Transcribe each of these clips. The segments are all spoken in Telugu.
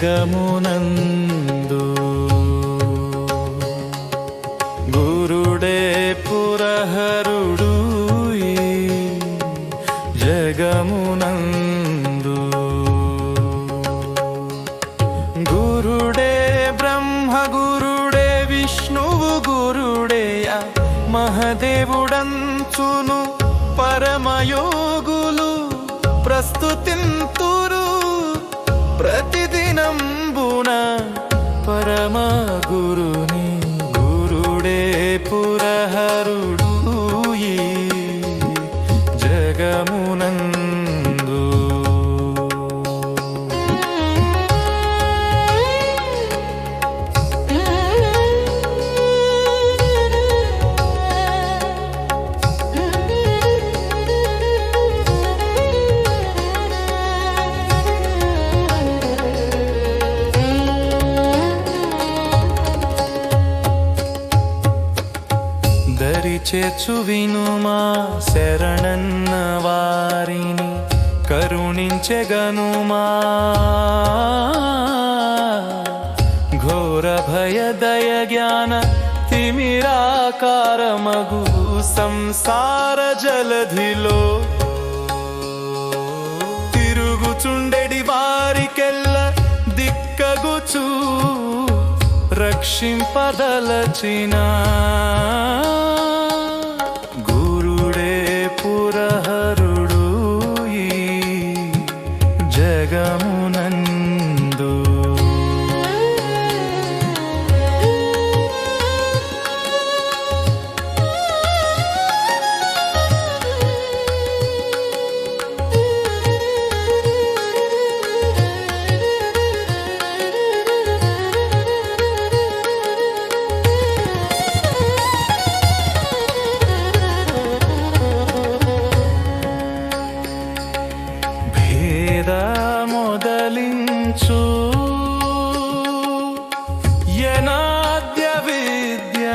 జగమునంద జగమునందు దరిచేచు వినుమా శరణన్న వారిని కరుణించెగనుమా. ఘోర భయ దయ జ్ఞాన తిమిరాకారమగు సంసార జలధిలో తిరుగుచుండెడి వారికెల్ల దిక్కగుచూ రక్షింపదలచినా. మొదలించు యనాద్య విద్య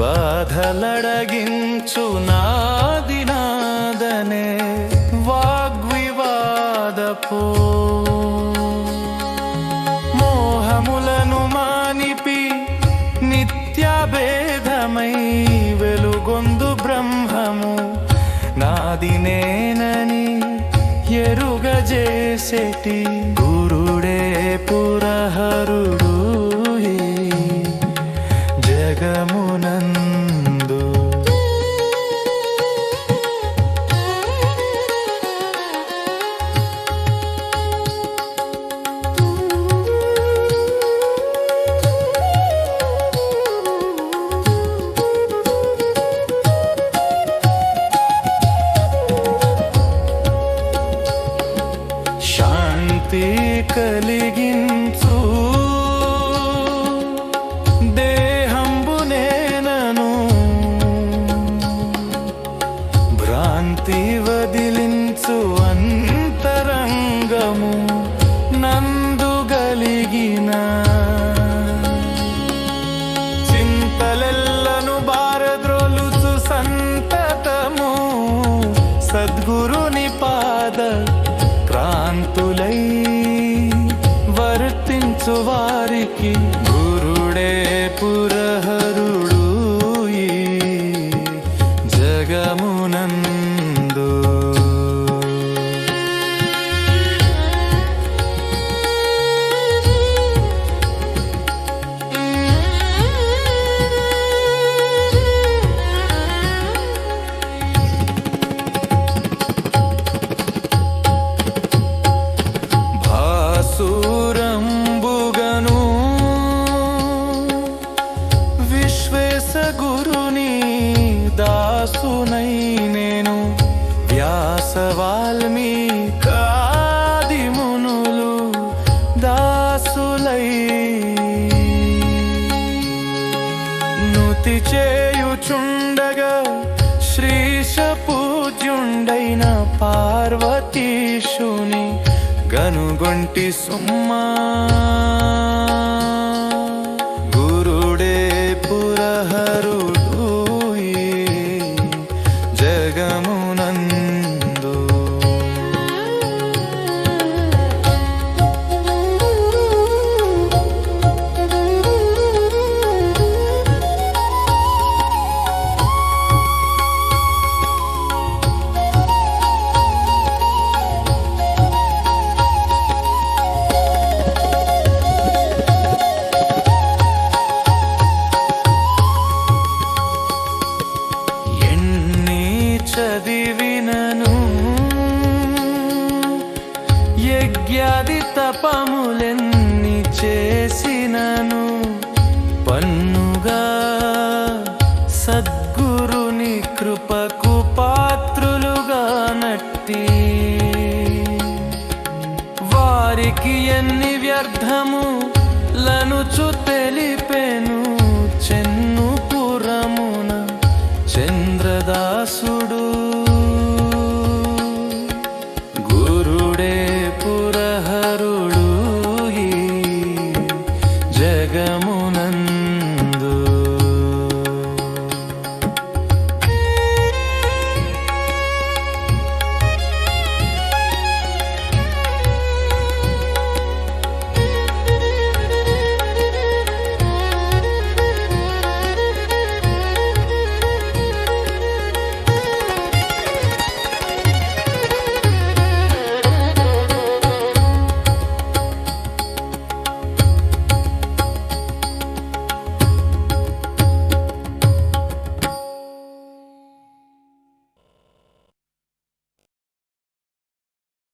బాధలడగించు నాదినాదనే వాగ్వివాదపో. మోహములను మానిపి నిత్యభేదమై వెలుగొందు బ్రహ్మము. నాది నేనని ఎరుగజేసేటి. గురుడే పురహరుడు. ಕಲಿಗಿನ್ వారికి గురుడే పురహరుడు పార్వతీశుని గనుగొంటి సుమ్మా. చదివినను యజ్ఞాది తపములెన్ని చేసినను. పన్నుగా సద్గురుని కృపకు పాత్రులుగా నట్టి. వారికి ఎన్ని వ్యర్థము లనుచుతే జగమునంద